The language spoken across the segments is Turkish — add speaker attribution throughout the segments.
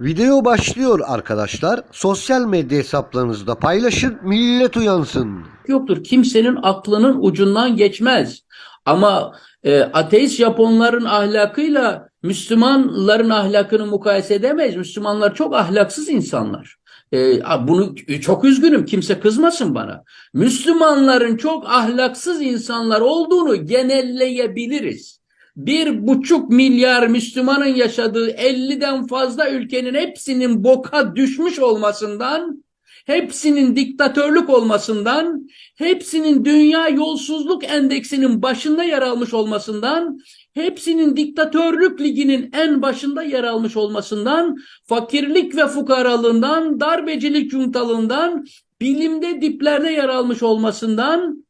Speaker 1: Video başlıyor arkadaşlar. Sosyal medya hesaplarınızda paylaşın, millet uyansın.
Speaker 2: yoktur. Kimsenin aklının ucundan geçmez. Ama e, ateist Japonların ahlakıyla Müslümanların ahlakını mukayese edemeyiz. Müslümanlar çok ahlaksız insanlar. E, bunu çok üzgünüm. Kimse kızmasın bana. Müslümanların çok ahlaksız insanlar olduğunu genelleyebiliriz. Bir buçuk milyar Müslümanın yaşadığı 50'den fazla ülkenin hepsinin boka düşmüş olmasından hepsinin diktatörlük olmasından, hepsinin dünya yolsuzluk endeksinin başında yer almış olmasından, hepsinin diktatörlük liginin en başında yer almış olmasından, fakirlik ve fukaralığından, darbecilik cuntalığından, bilimde diplerde yer almış olmasından,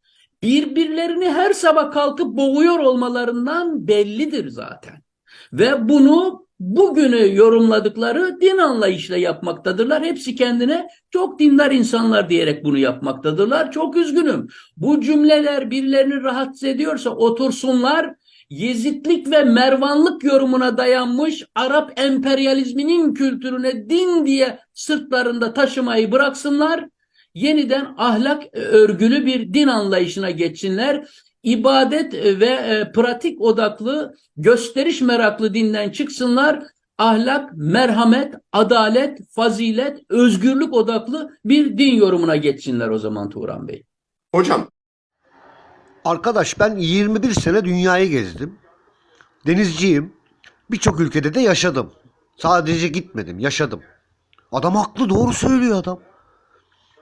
Speaker 2: birbirlerini her sabah kalkıp boğuyor olmalarından bellidir zaten. Ve bunu bugünü yorumladıkları din anlayışla yapmaktadırlar. Hepsi kendine çok dindar insanlar diyerek bunu yapmaktadırlar. Çok üzgünüm. Bu cümleler birilerini rahatsız ediyorsa otursunlar. Yezitlik ve Mervanlık yorumuna dayanmış Arap emperyalizminin kültürüne din diye sırtlarında taşımayı bıraksınlar. Yeniden ahlak örgülü bir din anlayışına geçsinler ibadet ve e, pratik odaklı, gösteriş meraklı dinden çıksınlar. Ahlak, merhamet, adalet, fazilet, özgürlük odaklı bir din yorumuna geçsinler o zaman Turan Bey.
Speaker 3: Hocam
Speaker 1: Arkadaş ben 21 sene dünyayı gezdim. Denizciyim. Birçok ülkede de yaşadım. Sadece gitmedim, yaşadım. Adam haklı, doğru söylüyor adam.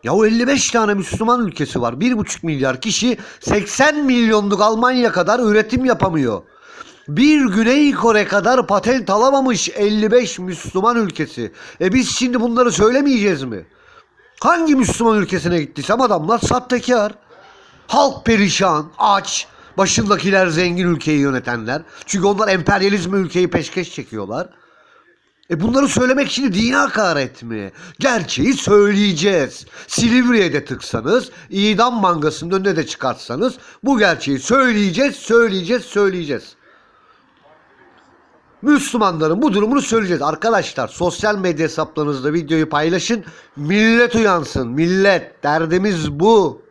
Speaker 1: Ya o 55 tane Müslüman ülkesi var. 1,5 milyar kişi 80 milyonluk Almanya kadar üretim yapamıyor. Bir Güney Kore kadar patent alamamış 55 Müslüman ülkesi. E biz şimdi bunları söylemeyeceğiz mi? Hangi Müslüman ülkesine gittiysem adamlar sahtekar. Halk perişan, aç. Başındakiler zengin ülkeyi yönetenler. Çünkü onlar emperyalizmi ülkeyi peşkeş çekiyorlar. E bunları söylemek için dine hakaret mi? Gerçeği söyleyeceğiz. Silivri'ye de tıksanız, idam mangasının önüne de çıkartsanız bu gerçeği söyleyeceğiz, söyleyeceğiz, söyleyeceğiz. Müslümanların bu durumunu söyleyeceğiz. Arkadaşlar sosyal medya hesaplarınızda videoyu paylaşın. Millet uyansın. Millet. Derdimiz bu.